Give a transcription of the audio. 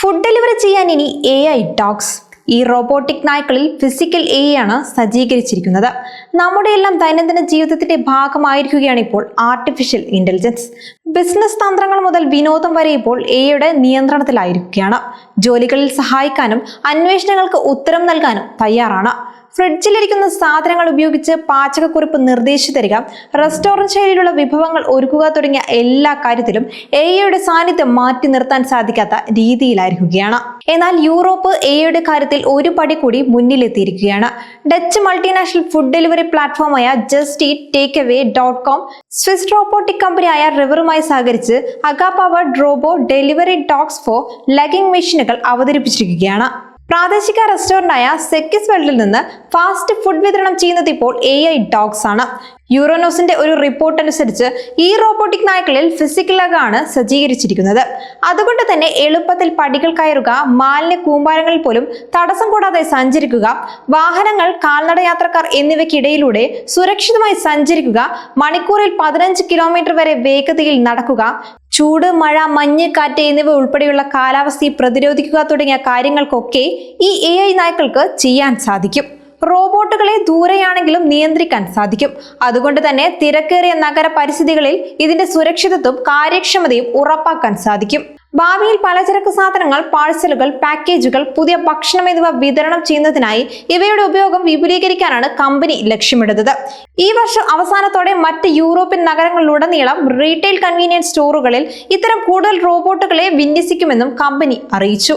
Food delivery ചെയ്യാൻ ഇനി A I dogs ഈ റോബോട്ടിക് നായ്ക്കളിൽ ഫിസിക്കൽ എ ആണ് സജ്ജീകരിച്ചിരിക്കുന്നത്. നമ്മുടെ എല്ലാം ദൈനംദിന ജീവിതത്തിന്റെ ഭാഗമായിരിക്കുകയാണ് ഇപ്പോൾ ആർട്ടിഫിഷ്യൽ ഇന്റലിജൻസ് ബിസിനസ് തന്ത്രങ്ങൾ മുതൽ വിനോദം വരെ ഇപ്പോൾ എയുടെ നിയന്ത്രണത്തിലായിരിക്കുകയാണ്. ജോലികളിൽ സഹായിക്കാനും അന്വേഷണങ്ങൾക്ക് ഉത്തരം നൽകാനും തയ്യാറാണ്. ഫ്രിഡ്ജിലിരിക്കുന്ന സാധനങ്ങൾ ഉപയോഗിച്ച് പാചകക്കുറിപ്പ് നിർദ്ദേശിച്ചു തരിക റെസ്റ്റോറന്റ് ശൈലിയിലുള്ള വിഭവങ്ങൾ ഒരുക്കുക തുടങ്ങിയ എല്ലാ കാര്യത്തിലും എയുടെ സാന്നിധ്യം മാറ്റി നിർത്താൻ സാധിക്കാത്ത രീതിയിലായിരിക്കുകയാണ്. എന്നാൽ യൂറോപ്പ് എയുടെ കാര്യത്തിൽ ഒരു പടി കൂടി മുന്നിലെത്തിയിരിക്കുകയാണ്. Dutch multinational food delivery പ്ലാറ്റ്ഫോമായ just eat take away dot com Swiss robotic കമ്പനിയായ റിവറുമായി സഹകരിച്ച് അഗാപവർ ഡ്രോബോ ഡെലിവറി ഡോഗ്സ് ഫോർ ലഗിംഗ് മെഷീനുകൾ അവതരിപ്പിച്ചിരിക്കുകയാണ്. പ്രാദേശിക റെസ്റ്റോറന്റായ സെക്കിസ് വേൾഡിൽ നിന്ന് ഫാസ്റ്റ് ഫുഡ് വിതരണം ചെയ്യുന്നത് ഇപ്പോൾ എ ഐ ഡോഗ്സ് ആണ്. യൂറോനോസിന്റെ ഒരു റിപ്പോർട്ട് അനുസരിച്ച് ഈ റോബോട്ടിക് നായ്ക്കളിൽ ഫിസിക്കൽ ആണ് സജ്ജീകരിച്ചിരിക്കുന്നത്. അതുകൊണ്ട് തന്നെ എളുപ്പത്തിൽ പടികൾ കയറുക മാലിന്യ കൂമ്പാരങ്ങളിൽ പോലും തടസ്സം കൂടാതെ സഞ്ചരിക്കുക വാഹനങ്ങൾ കാൽനട യാത്രക്കാർ എന്നിവയ്ക്കിടയിലൂടെ സുരക്ഷിതമായി സഞ്ചരിക്കുക മണിക്കൂറിൽ പതിനഞ്ച് കിലോമീറ്റർ വരെ വേഗതയിൽ നടക്കുക ചൂട് മഴ മഞ്ഞ് കാറ്റ് എന്നിവ ഉൾപ്പെടെയുള്ള കാലാവസ്ഥയെ പ്രതിരോധിക്കുക തുടങ്ങിയ കാര്യങ്ങൾക്കൊക്കെ ഈ എ നായ്ക്കൾക്ക് ചെയ്യാൻ സാധിക്കും. റോബോട്ടുകളെ ദൂരെയാണെങ്കിലും നിയന്ത്രിക്കാൻ സാധിക്കും. അതുകൊണ്ട് തന്നെ തിരക്കേറിയ നഗര പരിസ്ഥിതികളിൽ ഇതിന്റെ സുരക്ഷിതത്വം കാര്യക്ഷമതയും ഉറപ്പാക്കാൻ സാധിക്കും. ഭാവിയിൽ പലചരക്ക് സാധനങ്ങൾ പാഴ്സലുകൾ പാക്കേജുകൾ പുതിയ ഭക്ഷണം എന്നിവ വിതരണം ചെയ്യുന്നതിനായി ഇവയുടെ ഉപയോഗം വിപുലീകരിക്കാനാണ് കമ്പനി ലക്ഷ്യമിടുന്നത്. ഈ വർഷം അവസാനത്തോടെ മറ്റ് യൂറോപ്യൻ നഗരങ്ങളിലുടനീളം റീറ്റെയിൽ കൺവീനിയൻസ് സ്റ്റോറുകളിൽ ഇത്തരം കൂടുതൽ റോബോട്ടുകളെ വിന്യസിക്കുമെന്നും കമ്പനി അറിയിച്ചു.